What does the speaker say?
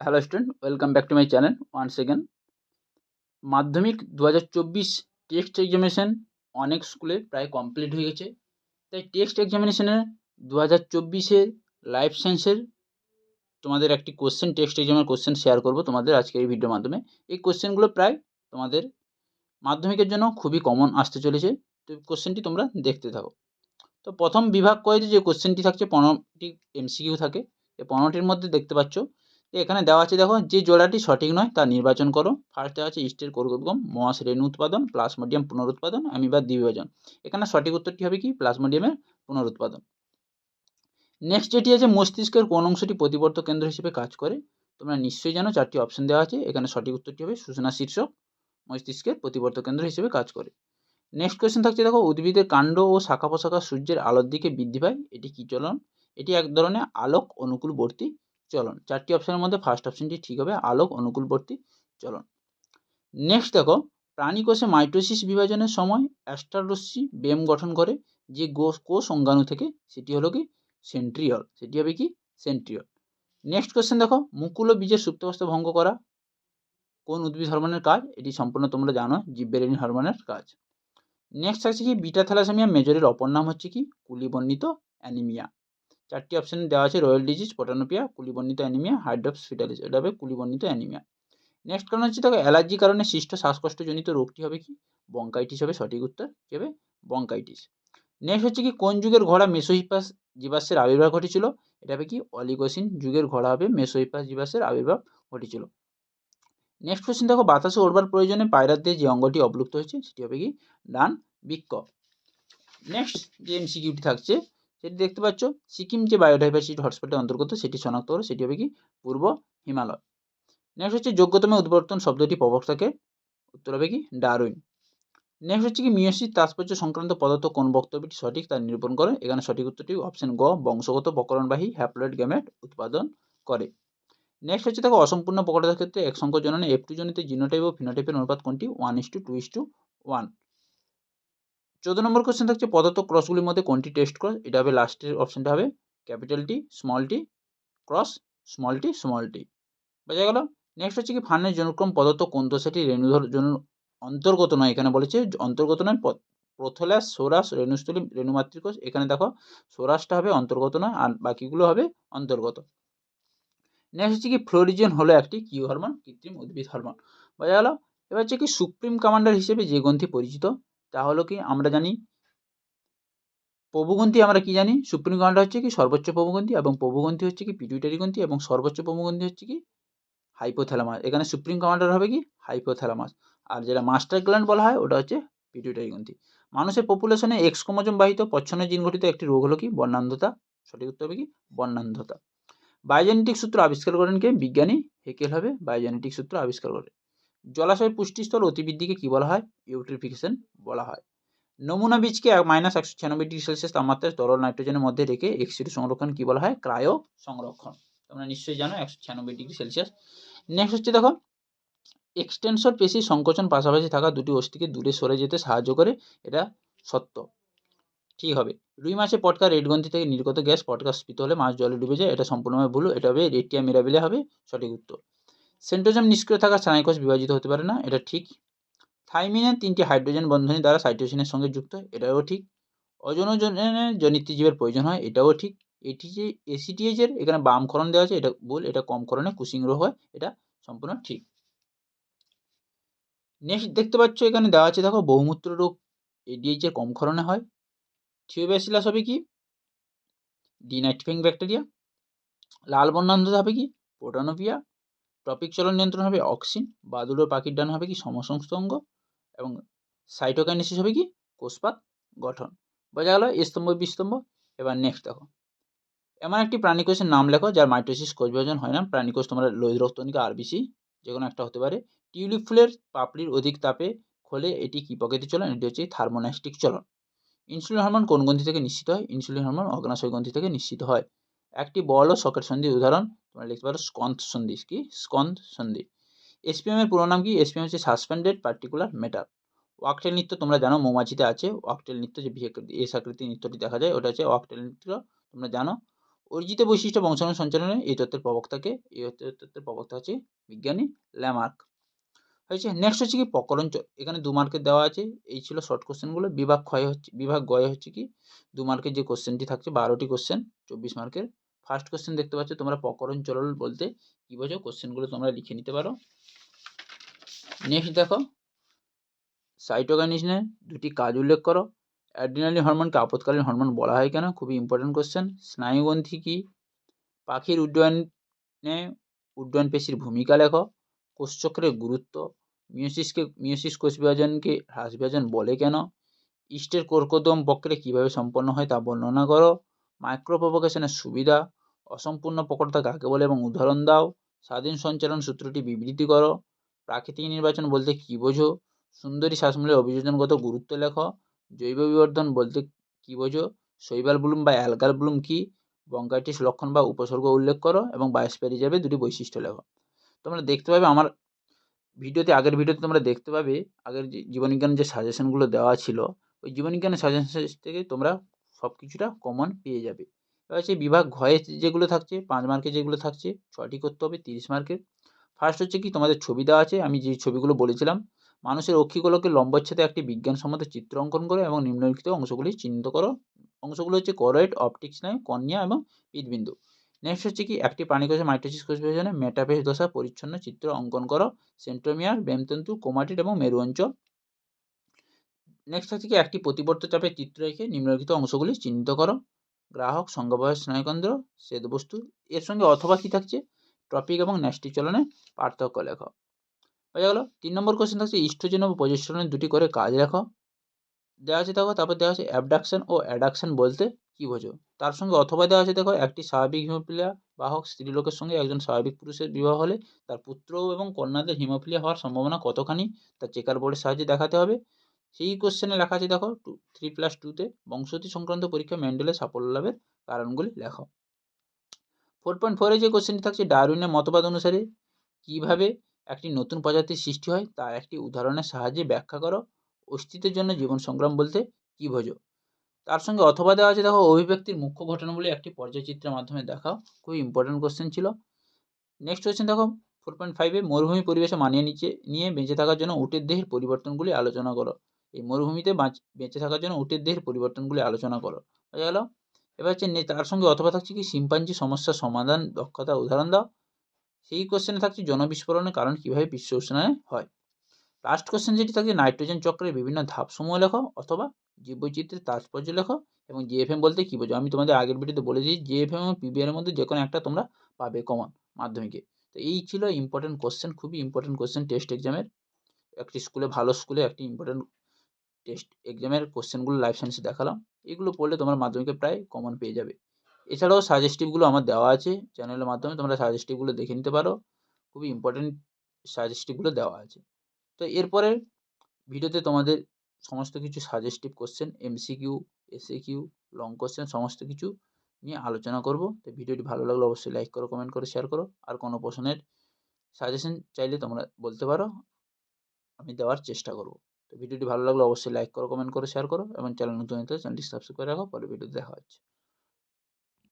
Hello student welcome back to my channel once again মাধ্যমিক দু হাজার চব্বিশ টেস্ট এক্সামিনেশন অনেক স্কুলে প্রায় কমপ্লিট হয়ে গেছে। তাই টেস্ট এক্সামিনেশনে দু হাজার চব্বিশের লাইফ সায়েন্সের তোমাদের একটি কোশ্চেন টেস্ট এক্সামের কোশ্চেন শেয়ার করব তোমাদের আজকের এই ভিডিওর মাধ্যমে। এই কোশ্চেনগুলো প্রায় তোমাদের মাধ্যমিকের জন্য খুবই কমন আসতে চলেছে। তো কোশ্চেনটি তোমরা দেখতে থাকো। তো প্রথম বিভাগ করে যে কোশ্চেনটি থাকছে পনেরোটি এমসিকিউ থাকে। এই পনেরোটির মধ্যে দেখতে পাচ্ছ এখানে দেওয়া আছে, দেখো, যে জোড়াটি সঠিক নয়, তা নির্বাচন করো। ফার্স্ট দেওয়া আছে ইস্টের কোরগোদ্গম মহাস রেণু উৎপাদন প্লাসমোডিয়াম পুনরুৎপাদন, অ্যামিবার দ্বিবিভাজন। এখানে সঠিক উত্তরটি হবে কি? প্লাসমোডিয়ামের পুনরুৎপাদন। নেক্সট যেটি আছে, মস্তিষ্কের কোন অংশটি প্রতিবর্ত কেন্দ্র হিসেবে কাজ করে? তোমরা নিশ্চয়ই জানো, চারটি অপশন দেওয়া আছে। এখানে সঠিক উত্তরটি হবে সূচনা শীর্ষক, মস্তিষ্কের প্রতিবর্ত কেন্দ্র হিসেবে কাজ করে। নেক্সট কোয়েশ্চেন থাকছে, দেখো, উদ্ভিদের কাণ্ড ও শাখা পোশাখা সূর্যের আলোর দিকে বৃদ্ধি পায়। এটি কী চলন? এটি এক ধরনের আলোক অনুকূলবর্তী চলন। চারটি অপশনের মধ্যে ফার্স্ট অপশনটি ঠিক হবে, আলোক, অনুকূলবর্তী, চলন। নেক্সট দেখো, প্রাণী কোষে মাইটোসিস বিভাজনের সময় অ্যাস্টাররশ্মি বেম গঠন করে যে কোষ অঙ্গাণু থেকে, সেটি হলো কি? সেন্ট্রিয়ল। সেটি হবে কি? সেন্ট্রিয়ল। নেক্সট কোশ্চেন দেখো, মুকুল ও বীজের সুপ্তাবস্থা ভঙ্গ করা কোন উদ্ভিদ হরমোনের কাজ? এটি সম্পূর্ণ তোমরা জানো, জীববেরেনি হরমোনের কাজ। নেক্সট আছে কি, বিটা থ্যালাসেমিয়া মেজরের অপর নাম হচ্ছে কি? কুলিবর্ণিত অ্যানিমিয়া। চারটি অপশান দেওয়া আছে রয়্যাল ডিজিজ পটানোপিয়া কুলিবর্ণিত অ্যানিমিয়া হাইড্রপস ফিটালিস এটা হবে কুলিবর্ণিত অ্যানিমিয়া নেক্সট কারণ হচ্ছে দেখো, অ্যালার্জি কারণে সৃষ্ট শ্বাসকষ্টজনিত রোগটি হবে কি? বঙ্কাইটিস হবে, সঠিক উত্তর কী হবে? বঙ্কাইটিস নেক্সট হচ্ছে কি, কোন যুগের ঘোড়া মেসোহিপাস জীবাশ্মের আবির্ভাব ঘটেছিল? এটা হবে কি? অলিগোসিন যুগের ঘোড়া হবে মেসোহিপাস জীবাশ্মের আবির্ভাব ঘটেছিল। নেক্সট কোশ্চেন দেখো, বাতাসে ওড়বার প্রয়োজনে পায়রার দিয়ে যে অঙ্গটি অবলুপ্ত হয়েছে, সেটি হবে কি? ডান বৃক্ক নেক্সট যে এমসিকিউটি থাকছে সেটি দেখতে পাচ্ছ, সিকিম যে বায়োডাইভার্সিটি হটস্পটের অন্তর্গত, সেটি শনাক্ত করো সেটি হবে কি? পূর্ব হিমালয়। নেক্সট হচ্ছে যোগ্যতম উদ্বর্তন শব্দটি প্রবক্তাকে, উত্তর হবে কি? ডারউইন। নেক্সট হচ্ছে কি? মিয়সিস তাৎপর্য সংক্রান্ত পদার্থ কোন বক্তব্যটি সঠিক তা নিরূপণ করে? এখানে সঠিক উত্তরটি অপশন গ, বংশগত প্রকরণবাহী হ্যাপ্লয়েড গ্যামেট উৎপাদন করে। নেক্সট হচ্ছে দেখো, অসম্পূর্ণ প্রকটতার ক্ষেত্রে এক সংখ্যক জননে এফ টু জনিত জিনোটাইপ ও ফিনোটাইপের অনুপাত কোনটি? One is two two is two one চোদ্দ নম্বর কোশ্চেন থাকছে, পদার্থ ক্রসগুলির মধ্যে কোনটি টেস্ট ক্রস এটা হবে লাস্টের অপশনটা হবে capital T small T cross small T small T বোঝা গেল? নেক্সট হচ্ছে কি, ফানের জনুক্রম পদার্থ কোন দশাটি রেণুধর জনু অন্তর্গত নয়, এখানে বলেছে অন্তর্গত নয় প্রথলাস, সোরাস, রেণুস্থলী, রেণুমাতৃকোষ, এখানে দেখো সোরাসটা হবে অন্তর্গত নয়, আর বাকিগুলো হবে অন্তর্গত। নেক্সট হচ্ছে কি, ফ্লোরিজিয়ন হলো একটি কিউ হরমোন, কৃত্রিম উদ্ভিদ হরমোন। বোঝা গেল? এবার হচ্ছে কি, সুপ্রিম কমান্ডার হিসেবে যে গ্রন্থি পরিচিত তা হলো কি আমরা জানি? প্রভুগ্রন্থি আমরা কি জানি? সুপ্রিম কমান্ডার হচ্ছে কি সর্বোচ্চ প্রভুগ্রন্থি এবং প্রভুগ্রন্থি হচ্ছে কি পিটুইটারি গ্রন্থি এবং সর্বোচ্চ প্রভুগ্রন্থি হচ্ছে কি হাইপোথ্যালামাস এখানে সুপ্রিম কমান্ডার হবে কি হাইপোথ্যালামাস আর যেটা মাস্টার গ্ল্যান্ড বলা হয়, ওটা হচ্ছে পিটুইটারি গ্রন্থি মানুষের পপুলেশনে এক্স ক্রোমোজোম বাহিত জিন গঠিত একটি রোগ হলো কি বর্ণান্ধতা। সঠিক উত্তর হবে কি বর্ণান্ধতা। বায়োজেনেটিক সূত্র আবিষ্কার করেন কে? বিজ্ঞানী হেকেল হবে। বায়োজেনেটিক সূত্র আবিষ্কার করে। জলাশয়ের পুষ্টিস্তর অতিবৃদ্ধিকে কী বলা হয়? ইউট্রিফিকেশন বলা হয়। নমুনা বীজকে মাইনাস একশো ছিয়ানব্বই ডিগ্রি সেলসিয়াস তাপমাত্রায় তরল নাইট্রোজেনের মধ্যে রেখে এক্সিডি সংরক্ষণ কী বলা হয়? ক্রায়ো সংরক্ষণ তোমরা নিশ্চয়ই জানো একশো ছিয়ানব্বই ডিগ্রি সেলসিয়াস নেক্সট হচ্ছে দেখো এক্সটেনশন পেশি সংকোচন পাশাপাশি থাকা দুটি অস্থিকে দূরে সরে যেতে সাহায্য করে। এটা সত্য। ঠিক হবে। রুই মাছে পটকা রেডগন্থি থেকে নির্গত গ্যাস পটকা স্ফীত হলে মাছ জলে ডুবে যায়। এটা সম্পূর্ণভাবে ভুল। এটা হবে রেটিয়া মিরাবিলে হবে। সঠিক উত্তর। সেন্টোজম নিষ্ক্রিয় থাকা স্নায়ুকোষ বিভাজিত হতে পারে না, এটা ঠিক। থাইমিনের তিনটি হাইড্রোজেন বন্ধনী দ্বারা সাইটোসিনের সঙ্গে যুক্ত, এটাও ঠিক। অজনজনের জীবের প্রয়োজন হয়, এটাও ঠিক। এটি যে এসিটিএইচের এখানে বামকরণ দেওয়া আছে, এটা ভুল এটা কমকরণে কুসিং রোগ হয়, এটা সম্পূর্ণ ঠিক। নেক্সট দেখতে পাচ্ছ, এখানে দেওয়া আছে, দেখো, বহুমূত্র রোগ এডিএইচের কমকরণে হয়। থিওব্যাসিলাস হবে কি? ডিনাইট্রিফিং ব্যাকটেরিয়া লাল বর্ণান্ধতা হবে কি? পোটানোপিয়া টপিক চলন নিয়ন্ত্রণ হবে অক্সিন বাদুড়ো পাখির ডান হবে কি সমসংস্থ অঙ্গ এবং সাইটোকাইনেসিস হবে কি কোষপাত গঠন। বোঝা গেল স্তম্ভ বিস্তম্ভ এবার নেক্সট দেখো। এমন একটি প্রাণীকোষের নাম লেখো, যার মাইটোসিস কোষ বিভাজন হয় না। প্রাণীকোষ তোমরা লোহিত রক্তনিকা আরবিসি যে কোনো একটা হতে পারে। টিউলিপ ফুলের পাপড়ির অধিক তাপে খোলে, এটি কী প্রকৃতি চলন? এটি হচ্ছে থার্মোনাস্টিক চলন। ইনসুলিন হরমোন কোন গ্রন্থি থেকে নিশ্চিত হয়? ইনসুলিন হরমোন অগ্নাশয় গ্রন্থি থেকে নিশ্চিত হয়। একটি বল ও সকেট সন্ধির উদাহরণ তোমরা লিখতে পারো স্কন্দ সন্ধি কি? স্কন্দ সন্ধি। এসপিএম এর পুরো নাম কি? এসপিএম হচ্ছে সাসপেন্ডেড পার্টিকুলার মেটার ওয়াকটেল নৃত্য তোমরা জানো, মৌমাছিতে আছে। ওয়াকটেল নৃত্য যে এস আকৃতি নৃত্যটি দেখা যায়, ওটা হচ্ছে ওয়াকটেল নৃত্য, তোমরা জানো। অর্জিত বৈশিষ্ট্য বংশাণু সঞ্চালনে এই তত্ত্বের প্রবক্তাকে, এই তত্ত্বের প্রবক্তা হচ্ছে বিজ্ঞানী ল্যামার্ক হয়েছে নেক্সট হচ্ছে কি প্রকরণ এখানে দু মার্কের দেওয়া আছে। এই ছিল শর্ট কোশ্চেনগুলো বিভাগ ক্ষয় হচ্ছে, বিভাগ গয়ে হচ্ছে কি? দু মার্কের যে কোশ্চেনটি থাকছে, বারোটি কোশ্চেন চব্বিশ মার্কের ফার্স্ট কোশ্চেন দেখতে পাচ্ছ, তোমরা প্রকরণ চলল বলতে কী বোঝো? কোশ্চেনগুলো তোমরা লিখে নিতে পারো। নেক্সট দেখো সাইটোকাইনিসনের দুটি কাজ উল্লেখ করো। অ্যাড্রিনালিন হরমোনকে আপৎকালীন হরমোন বলা হয় কেন? খুবই ইম্পর্টেন্ট কোশ্চেন স্নায়ুগ্রন্থি কী? পাখির উড্ডয়নে উড্ডয়ন পেশির ভূমিকা লেখো। কোষচক্রের গুরুত্ব। মিওসিসকে মিওসিস কোষ বিভাজনকে হ্রাস বিভাজন বলে কেন? ইস্টের কর্কদম প্রক্রিয়া কীভাবে সম্পন্ন হয় তা বর্ণনা করো। মাইক্রোপ্রভোকেশনের সুবিধা। অসম্পূর্ণ প্রকটতা কাকে বলে এবং উদাহরণ দাও। স্বাধীন সঞ্চালন সূত্রটি বিবৃতি করো। প্রাকৃতিক নির্বাচন বলতে কী বোঝো? সুন্দরী শ্বাসমূলের অভিযোজনগত গুরুত্ব লেখো। জৈব বিবর্ধন বলতে কী বোঝো? শৈবাল ব্লুম বা অ্যালগাল ব্লুম কী? ব্রঙ্কাইটিস লক্ষণ বা উপসর্গ উল্লেখ করো এবং বায়োস্পের হিসাবে দুটি বৈশিষ্ট্য লেখো। তোমরা দেখতে পাবে আমার ভিডিওতে, আগের ভিডিওতে তোমরা দেখতে পাবে, আগের যে জীবনবিজ্ঞানের যে সাজেশনগুলো দেওয়া ছিল, ওই জীবনবিজ্ঞানের সাজেশন থেকে তোমরা সব কিছুটা কমন পেয়ে যাবে। এবার হচ্ছে বিভাগ ঘয়ে যেগুলো থাকছে, পাঁচ মার্কে যেগুলো থাকছে ছটি করতে হবে, তিরিশ মার্কের ফার্স্ট হচ্ছে কি, তোমাদের ছবি দেওয়া আছে, আমি যে ছবিগুলো বলেছিলাম, মানুষের অক্ষিগুলোকে লম্বচ্ছেদে একটি বিজ্ঞানসম্মত চিত্র অঙ্কন করো এবং নিম্নলিখিত অংশগুলি চিহ্নিত করো। অংশগুলো হচ্ছে করয়েড অপটিক্স স্নায়ু কর্নিয়া এবং পিতবিন্দু নেক্সট হচ্ছে কি, একটি প্রাণীকোষে মাইটোসিস কোষ বিভাজনে মেটাফেজ দশা পরিচ্ছন্ন চিত্র অঙ্কন করো সেন্ট্রোমিয়ার ব্যামতন্তু কোমাটিড এবং মেরু অঞ্চল নেক্সট হচ্ছে কি, একটি প্রতিবর্ত চাপের চিত্র রেখে নিম্নলিখিত অংশগুলি চিহ্নিত করো। গ্রাহক সংজ্ঞাবয়স স্নায়ুকেন্দ্র শ্বেতবস্তু এর সঙ্গে অথবা কী থাকছে? টপিক এবং ন্যাস্টিক চলনে পার্থক্য লেখো। বোঝা গেল, তিন নম্বর কোশ্চেন থাকছে ইস্ট্রোজেন ও প্রজেস্টেরনের দুটি করে কাজ লেখো। দেওয়া আছে দেখো, তারপর দেওয়া আছে অ্যাবডাকশন ও অ্যাডাকশন বলতে কী বোঝো? তার সঙ্গে অথবা দেওয়া আছে দেখো, একটি স্বাভাবিক হিমোফিলিয়া বাহক স্ত্রীলোকের সঙ্গে একজন স্বাভাবিক পুরুষের বিবাহ হলে তার পুত্র এবং কন্যাদের হিমোফিলিয়া হওয়ার সম্ভাবনা কতখানি? তা চেকার বোর্ডের সাহায্যে দেখাতে হবে। সেই কোশ্চেনে লেখা আছে, দেখো টু থ্রি প্লাস টুতে বংশগতি সংক্রান্ত পরীক্ষা ম্যান্ডেলের সাফল্য লাভের কারণগুলি লেখো। ফোর পয়েন্ট ফোরে যে কোশ্চেনটি থাকছে, ডারউইনের মতবাদ অনুসারে কীভাবে একটি নতুন প্রজাতির সৃষ্টি হয়, তা একটি উদাহরণের সাহায্যে ব্যাখ্যা করো। অস্তিত্বের জন্য জীবন সংগ্রাম বলতে কী বোঝো? তার সঙ্গে অথবা দেওয়া আছে, দেখো, অভিব্যক্তির মুখ্য ঘটনাগুলি একটি পর্যায়চিত্রের মাধ্যমে দেখাও, খুবই ইম্পর্টেন্ট কোশ্চেন ছিল। নেক্সট কোশ্চেন দেখো ফোর পয়েন্ট ফাইভে মরুভূমি পরিবেশে মানিয়ে নিচে, নিয়ে বেঁচে থাকার জন্য উটের দেহের পরিবর্তনগুলি আলোচনা করো। এই মরুভূমিতে বাঁচ, বেঁচে থাকার জন্য উটের দেহের পরিবর্তনগুলি আলোচনা করো। বোঝা গেল? এবার হচ্ছে তার সঙ্গে অথবা থাকছে কি শিম্পাঞ্জি সমস্যার সমাধান দক্ষতা উদাহরণ দাও। সেই কোশ্চেনে থাকছে জনবিস্ফোরণের কারণ কীভাবে বিশ্ব উষ্ণায়ন হয়? লাস্ট কোশ্চেন যেটি থাকছে নাইট্রোজেন চক্রের বিভিন্ন ধাপসমূহ লেখো অথবা জীববৈচিত্র্যের তাৎপর্য লেখো এবং জিএফএম বলতে কী বোঝো? আমি তোমাদের আগের ভিডিওতে বলে দিই জিএফএম এবং পিবিআর মধ্যে যে কোনো একটা তোমরা পাবে কমন মাধ্যমিকে। তো এই ছিল ইম্পর্টেন্ট কোশ্চেন খুবই ইম্পর্টেন্ট কোশ্চেন টেস্ট এক্সামের একটি স্কুলে ভালো স্কুলে একটি ইম্পর্টেন্ট টেস্ট এক্সামের কোশ্চেনগুলো লাইফ সায়েন্সে দেখালাম। এগুলো পড়লে তোমার মাধ্যমিকে প্রায় কমন পেয়ে যাবে। এছাড়াও সাজেস্টিভগুলো আমার দেওয়া আছে চ্যানেলের মাধ্যমে, তোমরা সাজেস্টিভগুলো দেখে নিতে পারো। খুবই ইম্পর্টেন্ট সাজেস্টিভগুলো দেওয়া আছে। তো এরপরে ভিডিওতে তোমাদের সমস্ত কিছু suggestive question MCQ SA Q long question সমস্ত কিছু নিয়ে আলোচনা করব। তো ভিডিওটি ভালো লাগলে অবশ্যই লাইক করো কমেন্ট করো শেয়ার করো। আর কোনো প্রশ্নের সাজেশন চাইলে তোমরা বলতে পারো। আমি দেওয়ার চেষ্টা করব। তো ভিডিওটি ভালো লাগলে অবশ্যই লাইক করো কমেন্ট করো শেয়ার করো এবং চ্যানেল নতুন হলে চ্যানেলটি সাবস্ক্রাইব করে রাখো, পরে ভিডিও দেখা হচ্ছে।